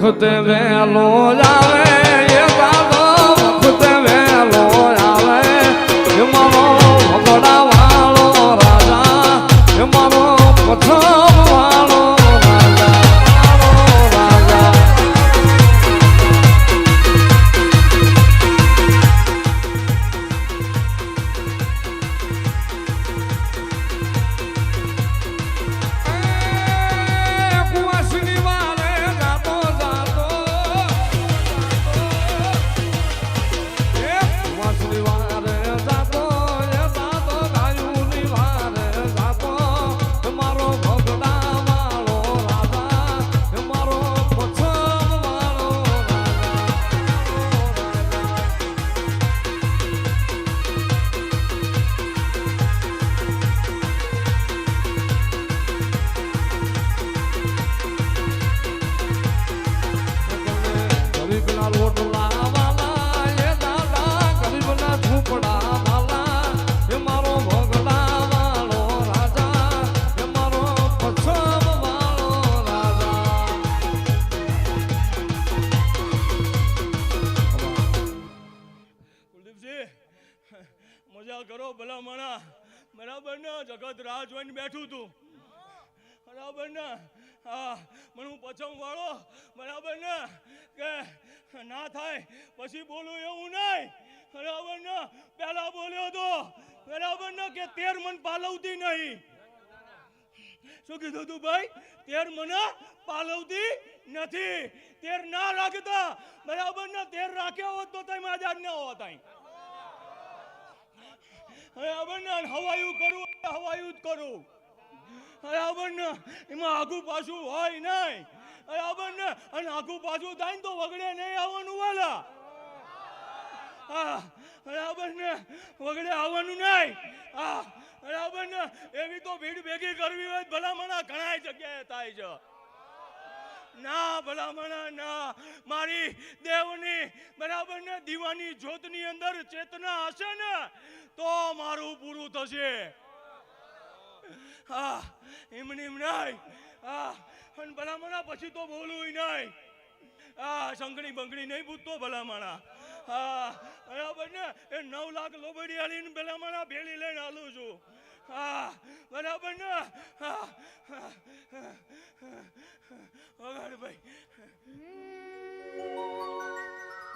વખતે વહેલો આવે મને હું પચમવાળો બરાબર ને? કે ના થાય, પછી બોલું એવું નહીં. બરાબર ને? પહેલા બોલ્યો તો. બરાબર ને? કે તેર મન પાલવતી નહીં. શું કીધું તું ભાઈ? તેર મને પાલવતી નથી. તેર ના રાખતા. બરાબર ને? તેર રાખ્યા હોત તો તમે આજાદ ન હોત અહીં. બરાબર ને? હવાયું કરું એટલે હવાયું જ કરું. બરાબર ને એમાં આઘું પાછું હોય નહીં. બરાબર ને અને આઘું પાછું થાય ને તો વગડે નહીં આવવાનું વાલા. હા બરાબર ને વગડે આવવાનું નહીં. હા બરાબર ને એવી તો ભીડ ભેગી કરવી હોય, ભલામણા ઘણા જગ્યાએ થાય છે. ના, ભલામણા ના. મારી દેવની, બરાબર ને, દીવાની જ્યોતની અંદર ચેતના હશે ને, તો મારું પૂરું થશે. હા, એમને એમ નહીં. હા, અને ભલામણા પછી તો બોલવું નહીં. હા શંકણી બંકણી નહીં પૂછતો ભલામણા. હા, બરાબર ને? એ નવ લાખ લોબડી આલીને ભલામણા ભેળી લઈને હાલું છું. હા, બરાબર ને? હા. વગાડ ભાઈ.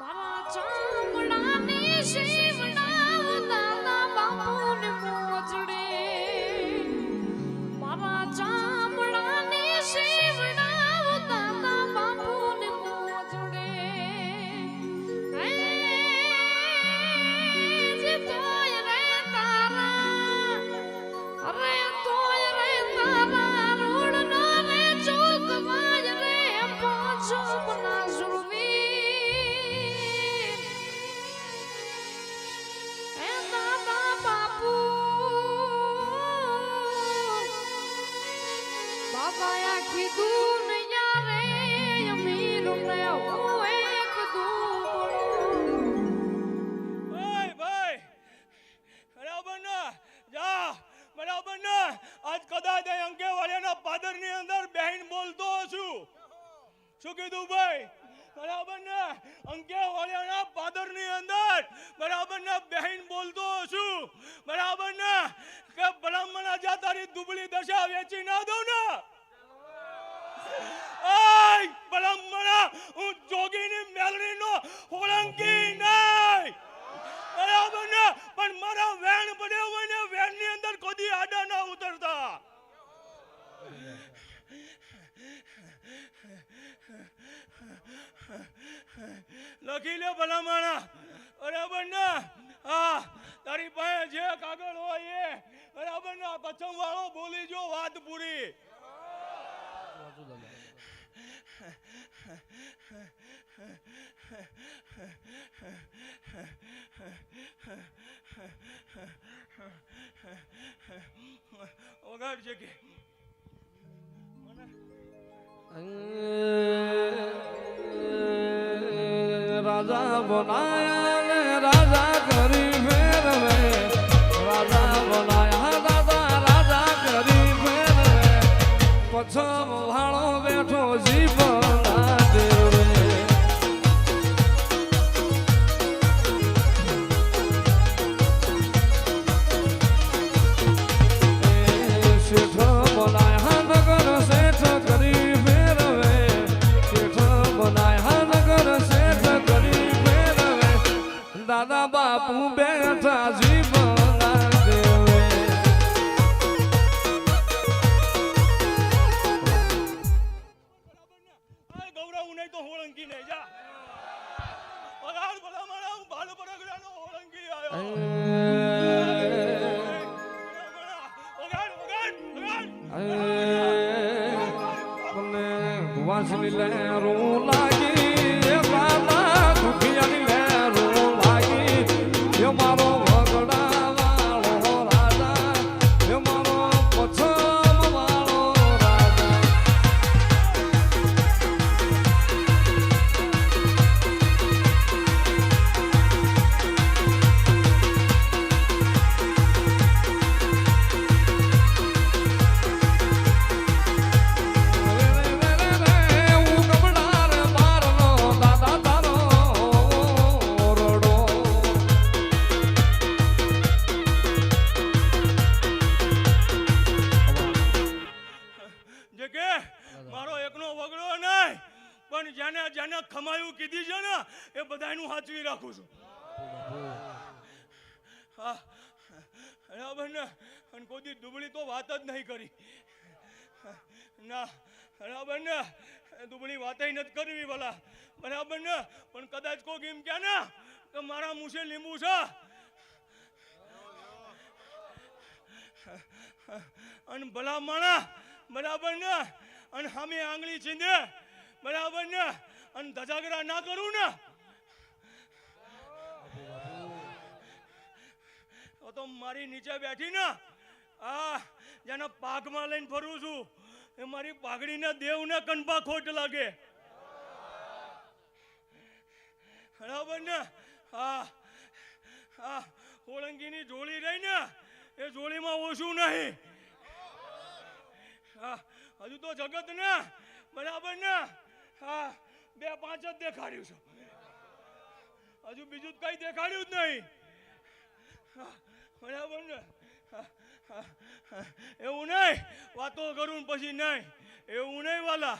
મારા ચામડાની શિવડા દાદા બાપુને મારા લખી લે બરાબર ને? હા, તારી પાસે જે કાગળ હોય એ. બરાબર ને? પછમ વાળો બોલી જો વાત પૂરી. વગાડ છે કે. રાજા બનાયા ઉડાવું નહીં તો હોળંકી નહીં જા. પગાર ભલા મારા હું બાલ પડગડાનો હોળંકી આવ્યો ભગવાન સુનિલ રો પણ જેને જેને ખમાયું કીધી છે ને, એ બધાનું સાચવી રાખું છું. બરાબર ને? અને કોઈ દુબળી તો વાત જ નહીં કરી. ના, બરાબર ને? દુબળી વાત નથી કરવી ભલા. બરાબર ને? પણ કદાચ કોઈ એમ કે ને કે મારા મુસે લીંબુ છે. અને ભલા માણા બરાબર ને? અને સામે આંગળી ચીંધે બરાબર ને? અને ધજાગરા ના કરું ને? તો મારી નીચે બેઠી ને, આ, જેના પાકમાં લઈને ફરું છું, એ મારી પાઘડીને દેવને કનપા ખોટ લાગે. બરાબર ને? હા હા ઓળંગીની જોડી રહી ને, એ જોડીમાં ઓછું નહીં. હા હજુ તો જગત ને, બરાબર ને? હા, બે પાંચ જ દેખાડ્યું છે. હજુ બીજું જ કઈ દેખાડ્યું જ નહીં. બરાબર ને. એવું નહીં? વાતો કરું પછી નહીં. એવું નહીં વાલા.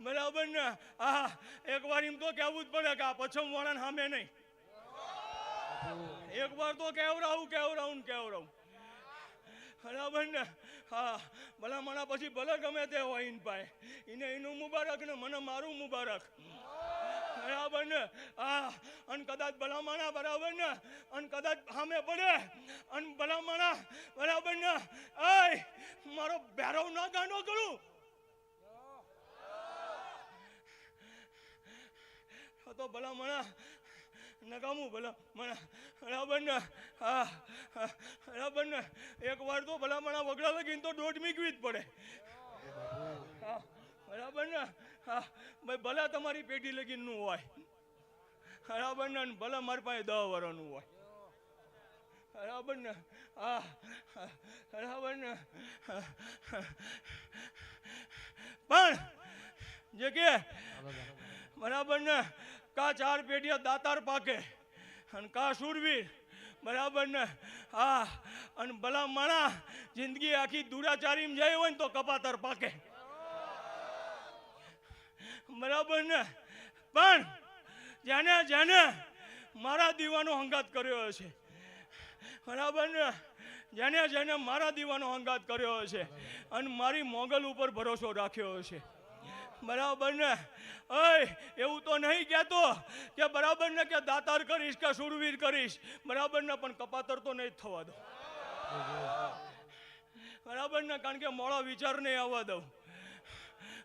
બરાબર ને? હા એક વાર એમ તો કહેવું જ પડે કે આ પછમ વાળાને સામે નહીં. એક વાર તો કેવરાવું કેવરાવું કેવરાવું બરાબર ને? હા ભલામણા પછી ભલે ગમે તે હોય ઇન પાય એને એનું મુબારક ને મને મારું મુબારક. બરાબર ને હા, અને કદાચ ભલામણા બરાબર ને, અને કદાચ સામે પડે, અને ભલામણા બરાબર ને, આય, મારો ભેરવ ના ગાંડો કરું તો ભલામણા નકામું ભલા મણા બરાબર ને હા હા, બરાબર ને એક વાર તો ભલામણા વગડા લગીને તો દોઢ મીકવી જ પડે. હા બરાબર ને હા ભાઈ ભલે તમારી પેઢી લગીનનું હોય. બરાબર ને ભલે મારી પાસે દહ વરનું હોય. બરાબર ને હા બરાબર ને. પણ જે કે બરાબર ને કા ચાર પેઢીયા દાતાર પાકે. અને કા સુરવીર બરાબર ને? હા. અને ભલા માણા જિંદગી આખી દુરાચારીમાં જાય હોય ને તો કપાતર પાકે. બરાબર ને? પણ જાને જાને મારા દીવાનો હંગાત કર્યો છે બરાબર ને? જેને જેને મારા દીવાનો હંગાત કર્યો છે અને મારી મોગલ ઉપર ભરોસો રાખ્યો છે બરાબર ને? અય એવું તો નહીં કહેતો કે બરાબર ને કે દાતાર કરીશ કે સુરવીર કરીશ. બરાબર ને, પણ કપાતર તો નહીં થવા દો બરાબર ને, કારણ કે મોડો વિચાર નહીં આવવા દઉં.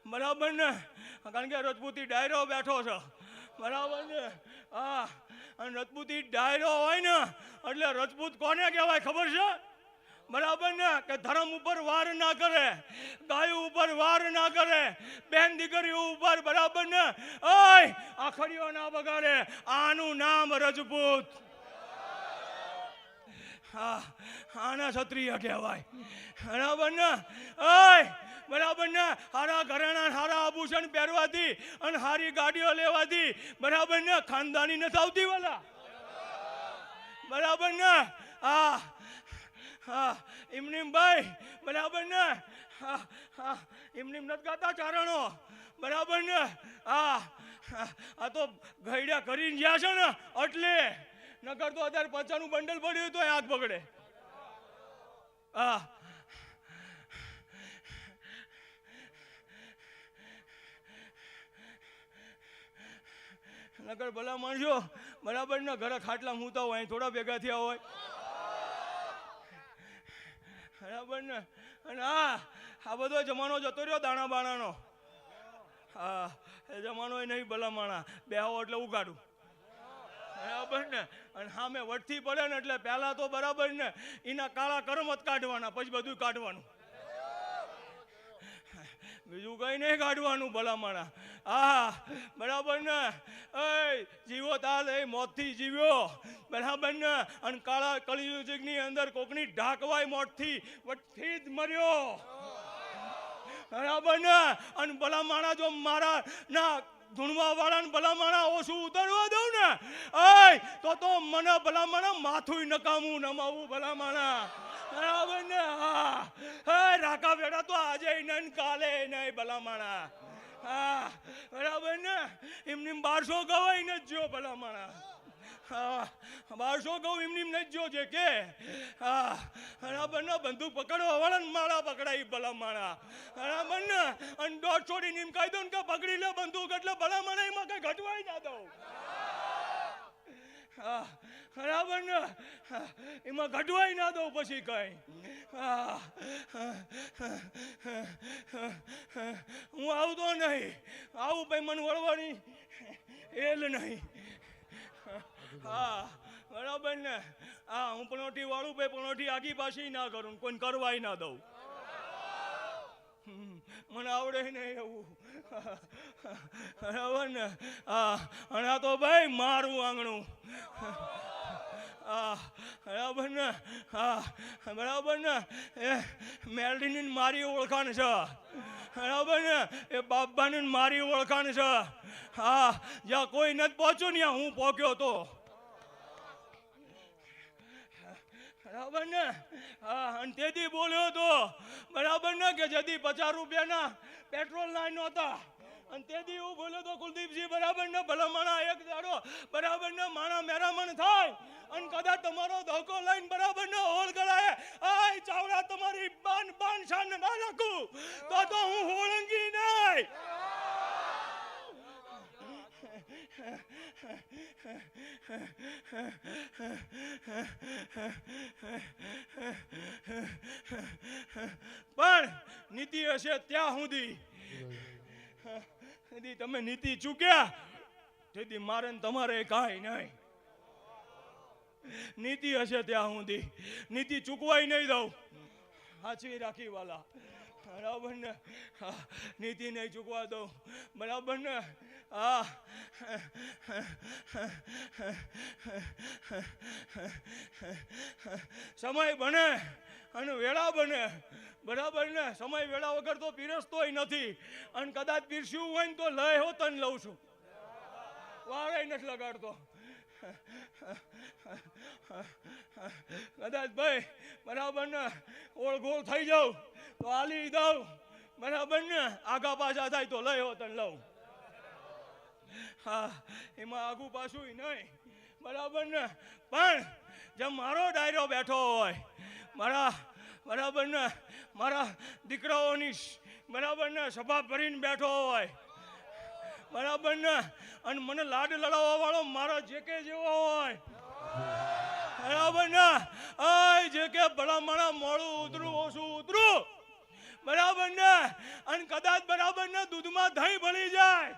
બરાબર ને, કારણ કે રજપૂતી ડાયરો બેઠો છે. બરાબર ને, હા, અને રજપૂતી ડાયરો હોય ને, એટલે રજપૂત કોને કહેવાય ખબર છે? બરાબર ને? કે ધર્મ ઉપર વાર ના કરે, ગાયો ઉપર વાર ના કરે, બેન દીકરીઓ ઉપર, બરાબર ને? ઓય આખડીઓ ના બગાડે આનું નામ રજપૂત. હા, આના ક્ષત્રિય કહેવાય. બરાબર ને? ઓય, બરાબર ને? હારા ઘરેણા, હારા આભૂષણ પહેરવાથી અને સારી ગાડીઓ લેવાથી, બરાબર ને? ખાનદાની નથી આવતી વાલા. બરાબર ને? હા હા ઇમનીમ ભાઈ બરાબર ને? હા હા, ઇમનીમ નથી ગાતા ચારણો. બરાબર ને? હા આ તો ઘડિયા કરીને ગયા છે ને, એટલે. નકર તો અત્યારે પચાનું બંડલ પડ્યું તો હાથ પકડે. હા. નગર ભલા માણજો બરાબર ને? ઘરે ખાટલા મૂતા હોય, અહીં થોડા ભેગા થયા હોય. બરાબર ને? અને આ આ બધો જમાનો જતો રહ્યો દાણા બાણાનો. હા, એ જમાનો નહીં ભલા માણા બેહો એટલે ઉગાડું. બરાબર ને? અને સામે વટથી પડે ને એટલે પહેલાં તો બરાબર ને? એના કાળા કર્મ જ કાઢવાના, પછી બધું કાઢવાનું. બીજું કઈ નહીં કાઢવાનું ભલામણા. હા, બરાબર ને? એ તાલ એ મોતથી જીવ્યો. બરાબર ને અને કાળા કળિયુગની અંદર કોકની ઢાકવાય મોતથી વટથી જ મર્યો. બરાબર ને અને ભલામણા જો મારા ના ધૂણવા વાળાને ભલામણા ઓછું ઉતરવા દઉં ને અય તો તો મને ભલામણા માથું નકામું નમાવું ભલામણા. બરાબર ને હા. હે, રાકા વેડા તો આજે નહીં કાલે નહીં ભલામણા. હા, બરાબર ને? એમની બારસો ગવાય ને જો ભલામણા. હા, બારસો ગૌ એમની નથી જો છે કે. હા, બરાબર ને? બંદૂક પકડવા વાળા ને માળા પકડાય ભલા માણા બરાબર ને? અને દોઢ છોડીને એમ કહી દઉં કે પકડી લે બંદૂક એટલે ભલા માણા એમાં કઈ ઘટવાય ના દઉં. હા બરાબર ને? એમાં ઘટવાય ના દઉં પછી કઈ. હા આવતો નહીં. આવું ભાઈ મને વળવાની એલ નહીં. હા, બરાબર ને? હા, હું પનોટી વાળું ભાઈ પનોટી આગી પાછી ના કરું કોઈને કરવાય ના દઉં. મને આવડે નહીં એવું. બરાબર ને? હા, અને તો ભાઈ મારું આંગણું. બરાબર ને? હા બરાબર ને? એ મેલડીની મારી ઓળખાણ છે. બરાબર ને? એ બાબાની મારી ઓળખાણ છે. હા જ્યાં કોઈ નથી પહોંચ્યો ને હું પહોંચ્યો તો બરાબર ને? હા અને તેથી બોલ્યો તો બરાબર ને? કે જદી પચાસ રૂપિયાના પેટ્રોલ લાઈન નહોતા અને તેથી હું બોલ્યો તો કુલદીપજી, બરાબર ને? ભલામણા એક દાડો, બરાબર ને? માણા મેરામણ થાય. અને કદાચ તમારો ધોકો લઈને બરાબર ને હોળ ગળાએ આય, ચાવડા, તમારી બાન બાન શાન ના રાખું. તો તો હું હોળંગી નહીં. પણ નીતિ હશે ત્યાં સુધી. તેથી તમે નીતિ ચૂક્યા? તેથી મારે તમારે કાંઈ નહીં. નીતિ હશે ત્યાં સુધી. નીતિ ચૂકવાય નહીં દઉં. સાચવી રાખી વાલા. બરાબર ને? હા, નીતિ નહીં ચૂકવા દઉં. બરાબર ને? હા. સમય બને અને વેળા બને. બરાબર ને? સમય વેળા વગર તો પીરસતોય નથી. અને કદાચ પીરસ્યું હોય ને તો લય હો, તને લઉં છું. વારે નથી લગાડતો. કદાચ ભાઈ, બરાબર ને? ઓળઘોળ થઈ જાઉં, તો હાલી દઉં બરાબર ને? આગા પાછા થાય તો લઈ હો, તને લઉં. હા, એમાં આગું પાછું નહીં. બરાબર ને? પણ, જેમ મારો ડાયરો બેઠો હોય, મારા બરાબર ને? મારા દીકરાઓની બરાબર ને? સભા ભરીને બેઠો હોય. બરાબર ને? અને મને લાડ લડાવવા વાળો મારો જે કે જેવો હોય. બરાબર ને? આય, જે કે ભલા મારા મોડું ઉતરું, ઓછું ઉતરું. બરાબર ને? અને કદાચ બરાબર ને દૂધમાં દહીં ભળી જાય.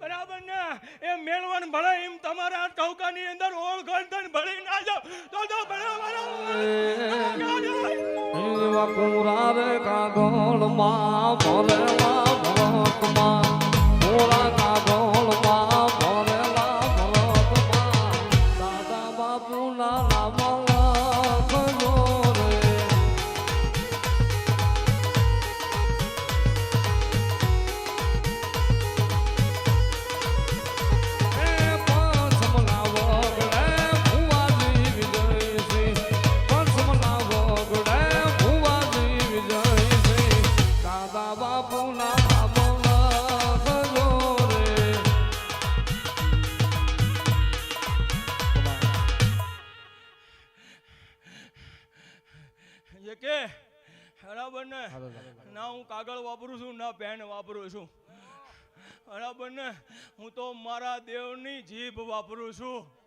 બરાબર ને? એ મેળવણ ભળે એમ તમારા ટહુકાની અંદર ઓળ ગંધન ભળી ના જાવ. તો તો બરાબર કુરારે કાગળમાં ભરેલા ને હું તો મારા દેવની જીભ વાપરું છું.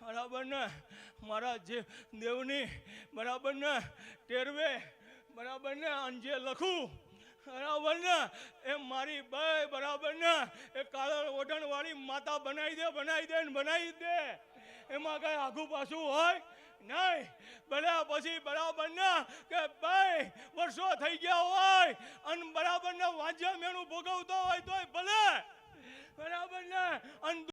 બરાબર ને? મારા જે દેવની, બરાબર ને? ટેરવે, બરાબર ને? અંજે લખું, બરાબર ને? એ મારી બાઈ, બરાબર ને? એ કાળા ઓઢણવાળી માતા બનાવી દે બનાવી દે ને બનાવી દે. એમાં કાંઈ આઘું પાછું હોય? નહીં બન્યા પછી બરાબરના કે ભાઈ, વર્ષો થઈ ગયા હોય અને બરાબર ના વાંજ્યા મેણું ભોગવતો હોય તોય ભલે. બરાબર ને અને